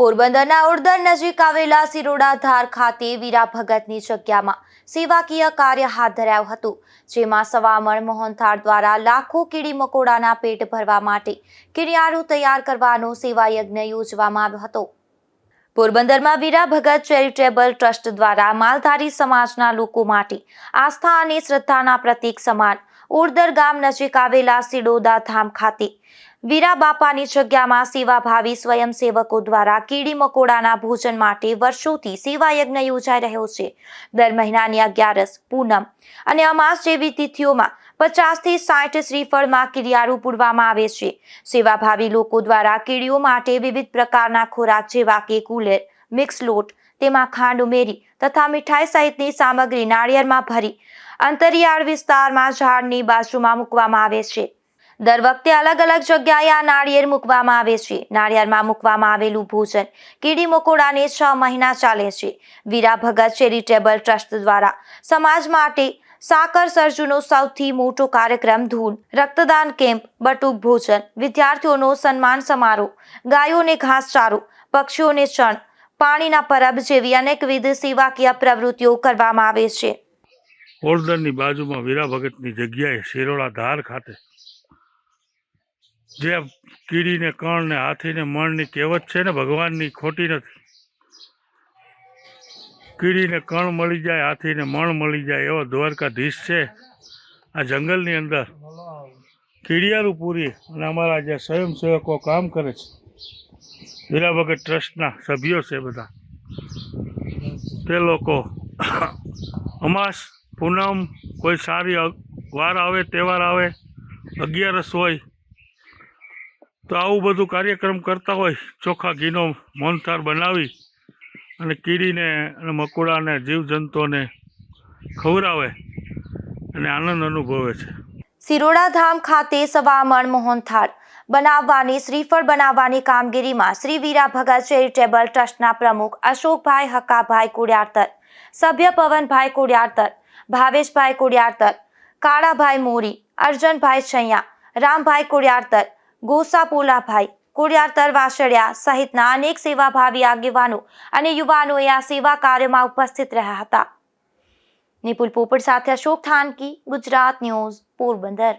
પોરબંદરના ઓરદર નજીક આવેલા સિરોડા ધાર ખાતે વીરા ભગતની જગ્યામાં સેવાકીય કાર્ય હાથ ધરાયું હતું, જેમાં સવામણ મોહનથાળ દ્વારા લાખો કીડી મકોડાના પેટ ભરવા માટે કીડિયારું તૈયાર કરવાનો સેવા યજ્ઞ યોજવામાં આવ્યો હતો. પોરબંદરમાં વીરા ભગત ચેરિટેબલ ટ્રસ્ટ દ્વારા માલધારી સમાજના લોકો માટે આસ્થા અને શ્રદ્ધાના પ્રતીક સમાન ઓરદર ગામ નજીક આવેલા સિડોદા ધામ ખાતે વીરા બાપાની જગ્યામાં સેવાભાવી સ્વયંસેવકો દ્વારા કીડી મકોડાના ભોજન માટે વર્ષોથી સેવાયજ્ઞ યોજાઈ રહ્યો છે. દર મહિનાની અગિયારસ પૂનમ અને અમાસ જેવી તિથિઓમાં પચાસથી સાઠ શ્રીફળમાં કીડિયારું પૂરવામાં આવે છે. સેવાભાવી લોકો દ્વારા કીડીઓ માટે વિવિધ પ્રકારના ખોરાક જેવા કે કુલેર, મિક્સ લોટ, તેમાં ખાંડ ઉમેરી તથા મીઠાઈ સહિતની સામગ્રી નાળિયેરમાં ભરી અંતરિયાળ વિસ્તારમાં ઝાડની બાજુમાં મૂકવામાં આવે છે. દર વખતે અલગ અલગ જગ્યાએ આ નાળિયેર મૂકવામાં આવે છે. નાળિયેરમાં મૂકવામાં આવેલું ભોજન કીડી મકોડાને છ મહિના ચાલે છે. વીરા ભગત ચેરિટેબલ ટ્રસ્ટ દ્વારા સમાજ માટે સાકર સર્જુનો સૌથી મોટો કાર્યક્રમ ધૂન, રક્તદાન કેમ્પ, બટુક ભોજન, વિદ્યાર્થીઓનો સન્માન સમારોહ, ગાયોને ઘાસચારો પક્ષીઓને ચણ, પાણીના પરબ જેવી અનેકવિધ સેવાકીય પ્રવૃત્તિઓ કરવામાં આવે છે. ઓળદરની બાજુમાં વીરા ભગતની જગ્યાએ શિરોડા ધાર ખાતે જે કીડીને કણ ને હાથીને, મણની કહેવત છે ને, ભગવાનની ખોટી નથી. કીડીને કણ મળી જાય, હાથીને મણ મળી જાય એવો દ્વારકાધીશ છે. આ જંગલની અંદર કીડિયારું પૂરી અને અમારા જે સ્વયંસેવકો કામ કરે છે. હીરા ભગત ટ્રસ્ટના સભ્યો છે બધા. તે લોકો અમાસ, પૂનમ, કોઈ સારી વાર આવે, તહેવાર આવે, અગિયારસ હોય તો આવું બધું કાર્યક્રમ કરતા હોય ચોખ્ખા ઘીનો મોનથાર બનાવી અને કીડીને અને મકોડાને, જીવજંતુઓને ખવડાવે અને આનંદ અનુભવે છે. સિરોડા ધામ ખાતે સવામણ મોહનથાળ બનાવવાની, શ્રીફળ બનાવવાની કામગીરીમાં શ્રી વીરા ભગત ચેરિટેબલ ટ્રસ્ટના પ્રમુખ અશોકભાઈ હકાભાઈ કુડિયારતર, સભ્ય પવનભાઈ કુડિયારતર, ભાવેશભાઈ કુડિયારતર, કાળાભાઈ મોરી, અર્જનભાઈ છૈયા, રામભાઈ કુડિયારતર ગોસા પોલાભાઈ કુડિયારતર વાસળિયા સહિતના અનેક સેવાભાવી આગેવાનો અને યુવાનોએ આ સેવા કાર્યમાં ઉપસ્થિત રહ્યા હતા. નિપુલ પોપટ સાથે અશોક થાનકી, ગુજરાત ન્યૂઝ, પોરબંદર.